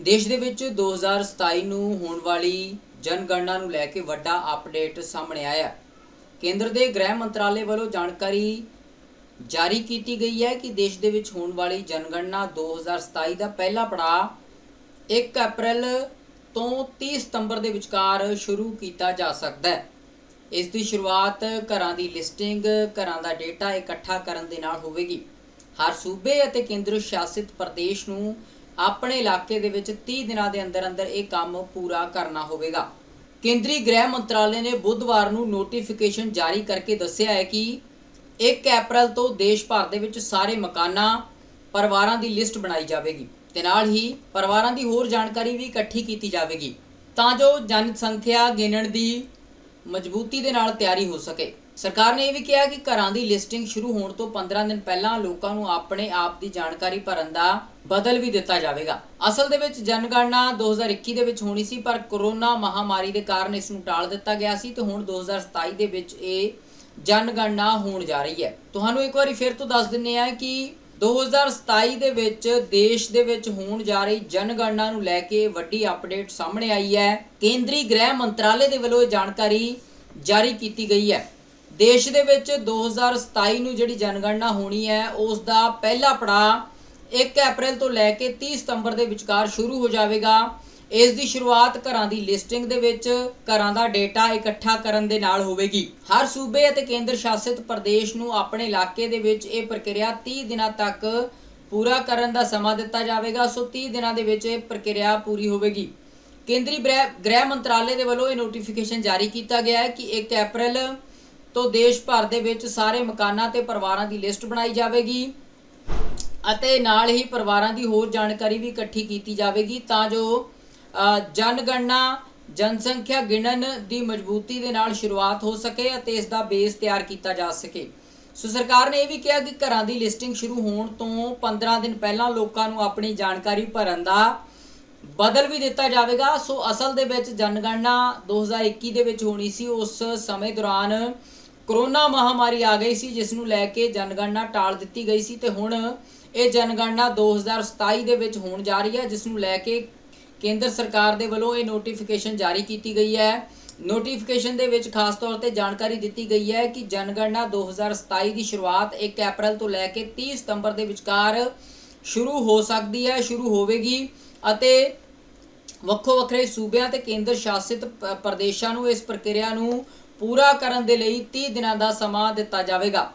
ਦੇਸ਼ ਦੇ ਵਿੱਚ 2027 ਨੂੰ ਹੋਣ ਵਾਲੀ ਜਨਗਣਨਾ ਨੂੰ ਲੈ ਕੇ ਵੱਡਾ ਅਪਡੇਟ ਸਾਹਮਣੇ ਆਇਆ ਕੇਂਦਰ ਦੇ ਗ੍ਰਹਿ ਮੰਤਰਾਲੇ ਵੱਲੋਂ ਜਾਣਕਾਰੀ ਜਾਰੀ ਕੀਤੀ ਗਈ ਹੈ ਕਿ ਦੇਸ਼ ਦੇ ਵਿੱਚ ਹੋਣ ਵਾਲੀ ਜਨਗਣਨਾ 2027 ਦਾ ਪਹਿਲਾ ਪੜਾਅ 1 ਅਪ੍ਰੈਲ ਤੋਂ 30 ਸਤੰਬਰ ਦੇ ਵਿਚਕਾਰ ਸ਼ੁਰੂ ਕੀਤਾ ਜਾ ਸਕਦਾ ਹੈ। ਇਸ ਦੀ ਸ਼ੁਰੂਆਤ ਘਰਾਂ ਦੀ ਲਿਸਟਿੰਗ, ਘਰਾਂ ਦਾ ਡੇਟਾ ਇਕੱਠਾ ਕਰਨ ਦੇ ਨਾਲ ਹੋਵੇਗੀ। ਹਰ ਸੂਬੇ ਅਤੇ ਕੇਂਦਰ ਸ਼ਾਸਿਤ ਪ੍ਰਦੇਸ਼ ਨੂੰ ਆਪਣੇ ਇਲਾਕੇ ਦੇ ਵਿੱਚ 30 ਦਿਨਾਂ ਦੇ ਅੰਦਰ ਅੰਦਰ ਇਹ ਕੰਮ ਪੂਰਾ ਕਰਨਾ ਹੋਵੇਗਾ। ਕੇਂਦਰੀ ਗ੍ਰਹਿ ਮੰਤਰਾਲੇ ਨੇ ਬੁੱਧਵਾਰ ਨੂੰ ਨੋਟੀਫਿਕੇਸ਼ਨ ਜਾਰੀ ਕਰਕੇ ਦੱਸਿਆ ਹੈ ਕਿ 1 ਅਪ੍ਰੈਲ ਤੋਂ ਦੇਸ਼ ਭਰ ਦੇ ਵਿੱਚ ਸਾਰੇ ਮਕਾਨਾਂ ਪਰਿਵਾਰਾਂ ਦੀ ਲਿਸਟ ਬਣਾਈ ਜਾਵੇਗੀ ਤੇ ਨਾਲ ਹੀ ਪਰਿਵਾਰਾਂ ਦੀ ਹੋਰ ਜਾਣਕਾਰੀ ਵੀ ਇਕੱਠੀ ਕੀਤੀ ਜਾਵੇਗੀ ਤਾਂ ਜੋ ਜਨਸੰਖਿਆ ਗਿਣਨ ਦੀ ਮਜ਼ਬੂਤੀ ਦੇ ਨਾਲ ਤਿਆਰੀ ਹੋ ਸਕੇ। ਸਰਕਾਰ ਨੇ ਇਹ ਵੀ ਕਿਹਾ ਕਿ ਘਰਾਂ ਦੀ ਲਿਸਟਿੰਗ ਸ਼ੁਰੂ ਹੋਣ ਤੋਂ 15 ਦਿਨ ਪਹਿਲਾਂ ਲੋਕਾਂ ਨੂੰ ਆਪਣੇ ਆਪ ਦੀ ਜਾਣਕਾਰੀ ਭਰਨ ਦਾ ਬਦਲ ਵੀ ਦਿੱਤਾ ਜਾਵੇਗਾ। ਅਸਲ ਦੇ ਵਿੱਚ ਜਨਗਣਨਾ 2021 ਦੇ ਵਿੱਚ ਹੋਣੀ ਸੀ, ਪਰ ਕੋਰੋਨਾ ਮਹਾਮਾਰੀ ਦੇ ਕਾਰਨ ਇਸ ਨੂੰ ਟਾਲ ਦਿੱਤਾ ਗਿਆ ਸੀ ਤੇ ਹੁਣ 2027 ਦੇ ਵਿੱਚ ਇਹ ਜਨਗਣਨਾ ਹੋਣ ਜਾ ਰਹੀ ਹੈ। ਤੁਹਾਨੂੰ ਇੱਕ ਵਾਰੀ ਫਿਰ ਤੋਂ ਦੱਸ ਦਿੰਨੇ ਆ ਕਿ 2027 ਦੇ ਵਿੱਚ ਦੇਸ਼ ਦੇ ਵਿੱਚ ਹੋਣ ਜਾ ਰਹੀ ਜਨਗਣਨਾ ਨੂੰ ਲੈ ਕੇ ਵੱਡੀ ਅਪਡੇਟ ਸਾਹਮਣੇ ਆਈ ਹੈ। ਕੇਂਦਰੀ ਗ੍ਰਹਿ ਮੰਤਰਾਲੇ ਦੇ ਵੱਲੋਂ ਇਹ ਜਾਣਕਾਰੀ ਜਾਰੀ ਕੀਤੀ ਗਈ ਹੈ। ਦੇਸ਼ ਦੇ ਵਿੱਚ 2027 ਨੂੰ ਜਿਹੜੀ ਜਨਗਣਨਾ ਹੋਣੀ ਹੈ, ਉਸ ਦਾ ਪਹਿਲਾ ਪੜਾਅ 1 ਅਪ੍ਰੈਲ ਤੋਂ ਲੈ ਕੇ 30 ਸਤੰਬਰ ਦੇ ਵਿਚਕਾਰ ਸ਼ੁਰੂ ਹੋ ਜਾਵੇਗਾ। ਇਸ ਦੀ ਸ਼ੁਰੂਆਤ ਘਰਾਂ ਦੀ ਲਿਸਟਿੰਗ ਦੇ ਵਿੱਚ ਘਰਾਂ ਦਾ ਡੇਟਾ ਇਕੱਠਾ ਕਰਨ ਦੇ ਨਾਲ ਹੋਵੇਗੀ। ਹਰ ਸੂਬੇ ਅਤੇ ਕੇਂਦਰ ਸ਼ਾਸਿਤ ਪ੍ਰਦੇਸ਼ ਨੂੰ ਆਪਣੇ ਇਲਾਕੇ ਦੇ ਵਿੱਚ ਇਹ ਪ੍ਰਕਿਰਿਆ 30 ਦਿਨਾਂ ਤੱਕ ਪੂਰਾ ਕਰਨ ਦਾ ਸਮਾਂ ਦਿੱਤਾ ਜਾਵੇਗਾ। ਸੋ 30 ਦਿਨਾਂ ਦੇ ਵਿੱਚ ਇਹ ਪ੍ਰਕਿਰਿਆ ਪੂਰੀ ਹੋਵੇਗੀ। ਕੇਂਦਰੀ ਗ੍ਰਹਿ ਗ੍ਰਹਿ ਮੰਤਰਾਲੇ ਦੇ ਵੱਲੋਂ ਇਹ ਨੋਟੀਫਿਕੇਸ਼ਨ ਜਾਰੀ ਕੀਤਾ ਗਿਆ ਹੈ ਕਿ 1 ਅਪ੍ਰੈਲ ਤੋਂ ਦੇਸ਼ ਭਰ ਦੇ ਵਿੱਚ ਸਾਰੇ ਮਕਾਨਾਂ ਤੇ ਪਰਿਵਾਰਾਂ ਦੀ ਲਿਸਟ ਬਣਾਈ ਜਾਵੇਗੀ ਅਤੇ ਨਾਲ ਹੀ ਪਰਿਵਾਰਾਂ ਦੀ ਹੋਰ ਜਾਣਕਾਰੀ ਵੀ ਇਕੱਠੀ ਕੀਤੀ ਜਾਵੇਗੀ ਤਾਂ ਜੋ ਜਨਗਣਨਾ, ਜਨਸੰਖਿਆ ਗਿਣਨ ਦੀ ਮਜ਼ਬੂਤੀ ਦੇ ਨਾਲ ਸ਼ੁਰੂਆਤ ਹੋ ਸਕੇ ਅਤੇ ਇਸ ਦਾ ਬੇਸ ਤਿਆਰ ਕੀਤਾ ਜਾ ਸਕੇ। ਸੋ ਸਰਕਾਰ ਨੇ ਇਹ ਵੀ ਕਿਹਾ ਕਿ ਘਰਾਂ ਦੀ ਲਿਸਟਿੰਗ ਸ਼ੁਰੂ ਹੋਣ ਤੋਂ 15 ਦਿਨ ਪਹਿਲਾਂ ਲੋਕਾਂ ਨੂੰ ਆਪਣੀ ਜਾਣਕਾਰੀ ਭਰਨ ਦਾ ਬਦਲ ਵੀ ਦਿੱਤਾ ਜਾਵੇਗਾ। ਸੋ ਅਸਲ ਦੇ ਵਿੱਚ ਜਨਗਣਨਾ 2021 ਦੇ ਵਿੱਚ ਹੋਣੀ ਸੀ। ਉਸ ਸਮੇਂ ਦੌਰਾਨ ਕਰੋਨਾ ਮਹਾਮਾਰੀ ਆ ਗਈ ਸੀ ਜਿਸ ਨੂੰ ਲੈ ਕੇ ਜਨਗਣਨਾ ਟਾਲ ਦਿੱਤੀ ਗਈ ਸੀ ਤੇ ਹੁਣ ਇਹ ਜਨਗਣਨਾ 2027 ਦੇ ਵਿੱਚ ਹੋਣ ਜਾ ਰਹੀ ਹੈ ਜਿਸ ਨੂੰ ਲੈ ਕੇ ਕੇਂਦਰ ਸਰਕਾਰ ਦੇ ਵੱਲੋਂ ਇਹ ਨੋਟੀਫਿਕੇਸ਼ਨ ਜਾਰੀ ਕੀਤੀ ਗਈ ਹੈ। ਨੋਟੀਫਿਕੇਸ਼ਨ ਦੇ ਵਿੱਚ ਖਾਸ ਤੌਰ ਤੇ ਜਾਣਕਾਰੀ ਦਿੱਤੀ ਗਈ ਹੈ ਕਿ ਜਨਗਣਨਾ 2027 ਦੀ ਸ਼ੁਰੂਆਤ 1 ਅਪ੍ਰੈਲ ਤੋਂ ਲੈ ਕੇ 30 ਸਤੰਬਰ ਦੇ ਵਿਚਕਾਰ ਸ਼ੁਰੂ ਹੋ ਸਕਦੀ ਹੈ, ਸ਼ੁਰੂ ਹੋਵੇਗੀ ਅਤੇ ਵੱਖੋ ਵੱਖਰੇ ਸੂਬਿਆਂ ਤੇ ਕੇਂਦਰ ਸ਼ਾਸਿਤ ਪ- ਪ੍ਰਦੇਸ਼ਾਂ ਨੂੰ, ਇਸ ਪ੍ਰਕਿਰਿਆ ਨੂੰ ਪੂਰਾ ਕਰਨ ਦੇ ਲਈ 30 ਦਿਨਾਂ ਦਾ ਸਮਾਂ ਦਿੱਤਾ ਜਾਵੇਗਾ।